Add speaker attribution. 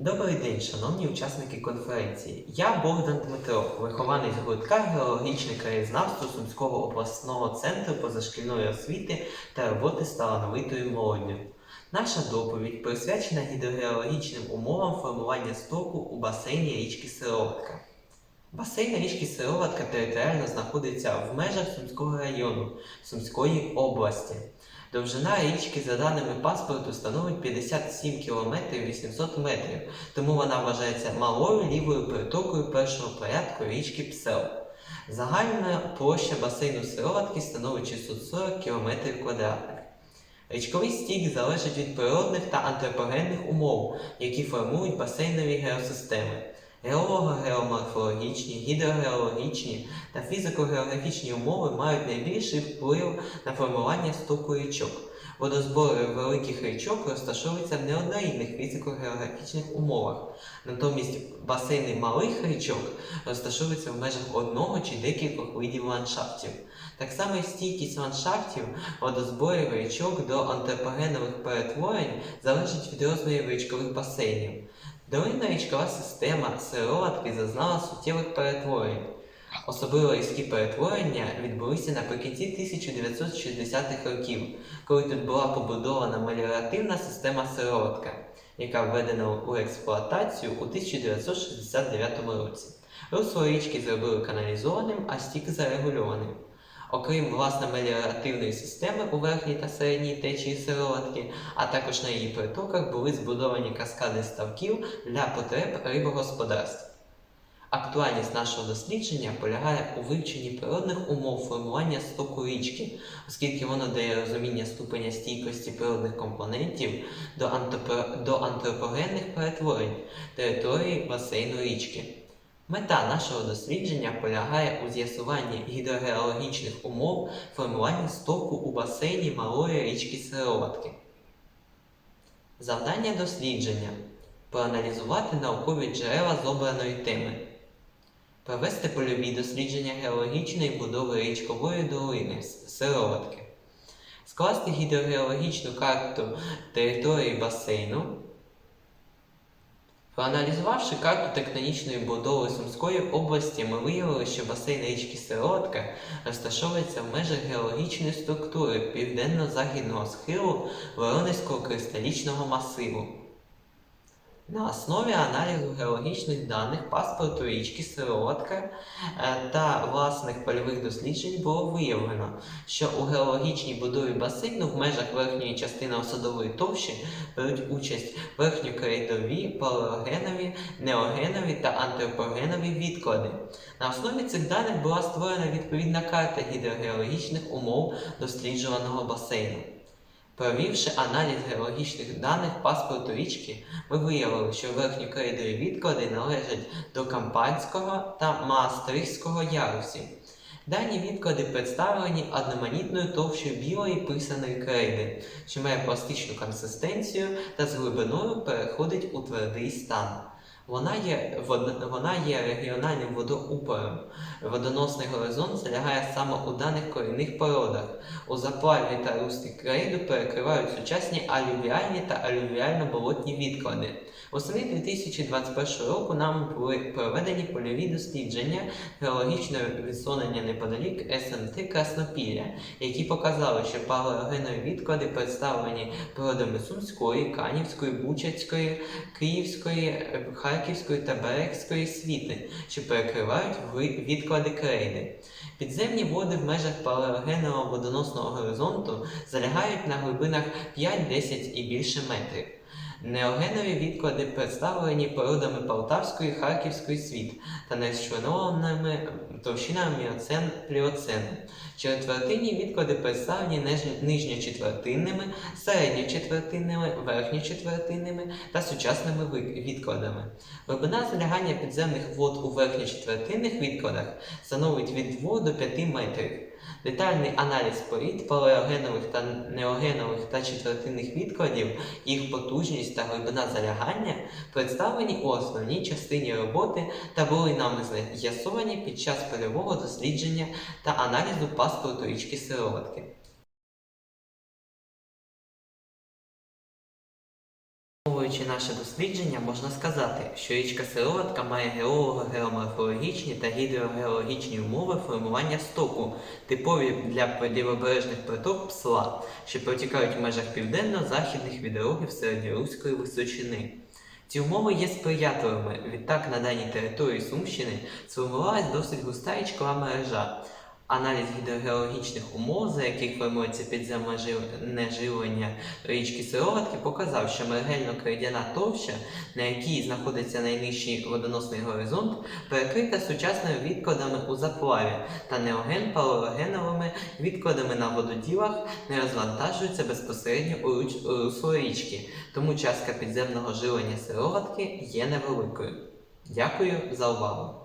Speaker 1: Добрий день, шановні учасники конференції. Я Богдан Дмитро, вихованець гуртка геологічне краєзнавство Сумського обласного центру позашкільної освіти та роботи з талановитою молоддю. Наша доповідь присвячена гідрогеологічним умовам формування стоку у басейні річки Сироватка. Басейн річки Сироватка територіально знаходиться в межах Сумського району Сумської області. Довжина річки, за даними паспорту, становить 57 км 800 метрів, тому вона вважається малою лівою притокою першого порядку річки Псел. Загальна площа басейну Сироватки становить 640 км квадратних. Річковий стік залежить від природних та антропогенних умов, які формують басейнові геосистеми. Геолого-геоморфологічні, гідрогеологічні та фізико-географічні умови мають найбільший вплив на формування стоку річок. Водозбори великих річок розташовуються в неоднорідних фізико-географічних умовах. Натомість басейни малих річок розташовуються в межах одного чи декількох видів ландшафтів. Так само стійкість ландшафтів водозборів річок до антропогенових перетворень залежить від розмірів річкових басейнів. Долинна річкова система сироватки зазнала суттєвих перетворень. Особливо різкі перетворення відбулися наприкінці 1960-х років, коли тут була побудована меліоративна система сироватка, яка введена у експлуатацію у 1969 році. Русло річки зробили каналізованим, а стік зарегульованим. Окрім власне меліоративної системи у верхній та середній течії сироватки, а також на її притоках були збудовані каскади ставків для потреб рибогосподарств. Актуальність нашого дослідження полягає у вивченні природних умов формування стоку річки, оскільки воно дає розуміння ступеня стійкості природних компонентів до, антропо- до антропогенних перетворень території басейну річки. Мета нашого дослідження полягає у з'ясуванні гідрогеологічних умов формування стоку у басейні малої річки Сироватки. Завдання дослідження проаналізувати наукові джерела з обраної теми, провести польові дослідження геологічної будови річкової долини Сироватки, скласти гідрогеологічну карту території басейну. Проаналізувавши карту тектонічної будови Сумської області, ми виявили, що басейн річки Сиротка розташовується в межах геологічної структури південно-західного схилу Воронезького кристалічного масиву. На основі аналізу геологічних даних паспорту річки Сироватка е, та власних польових досліджень було виявлено, що у геологічній будові басейну в межах верхньої частини осадової товщі беруть участь верхньокоридові, палеогенові, неогенові та антропогенові відклади. На основі цих даних була створена відповідна карта гідрогеологічних умов досліджуваного басейну. Провівши аналіз геологічних даних паспорту річки, ми виявили, що верхньокоридові відклади належать до Кампанського та Маастрихтського ярусів. Дані відклади представлені одноманітною товщою білої писаної крейди, що має пластичну консистенцію та з глибиною переходить у твердий стан. Вона є, вона є регіональним водоупором. Водоносний горизонт залягає саме у даних корінних породах. У заплаві та руслі крейду перекривають сучасні алювіальні та алювіально-болотні відклади. Восени 2021 року нам були проведені польові дослідження геологічного відсунення неподалік СМТ Краснопілля, які показали, що палеогенові відклади представлені породами Сумської, Канівської, Бучацької, Київської, е, Харківської та Берегської світи, що перекривають відклади крейди. Підземні води в межах палеогенного водоносного горизонту залягають на глибинах 5-10 і більше метрів. Неогенові відклади представлені породами Полтавської, Харківської світ та нечленованими товщинами міоцен пліоцен. Четвертинні відклади представлені нижньочетвертинними, середньочетвертинними, верхньочетвертинними та сучасними відкладами. Глибина залягання підземних вод у верхньочетвертинних відкладах становить від 2 до 5 метрів. Детальний аналіз порід палеогенових та неогенових та четвертинних відкладів, їх потужність та глибина залягання представлені у основній частині роботи та були нами з'ясовані під час польового дослідження та аналізу паспорту річки Сироватки. Підсумовуючи наше дослідження, можна сказати, що річка Сироватка має геолого-геоморфологічні та гідрогеологічні умови формування стоку, типові для лівобережних приток Псла, що протікають в межах південно-західних відрогів середньоруської височини. Ці умови є сприятливими. Відтак на даній території Сумщини сформувалась досить густа річкова мережа. Аналіз гідрогеологічних умов, за яких формується підземне жив- неживлення річки Сироватки, показав, що мергельно-крейдяна товща, на якій знаходиться найнижчий водоносний горизонт, перекрита сучасними відкладами у заплаві та неоген палеогеновими відкладами на вододілах не розвантажуються безпосередньо у русло річки, тому частка підземного живлення сироватки є невеликою. Дякую за увагу!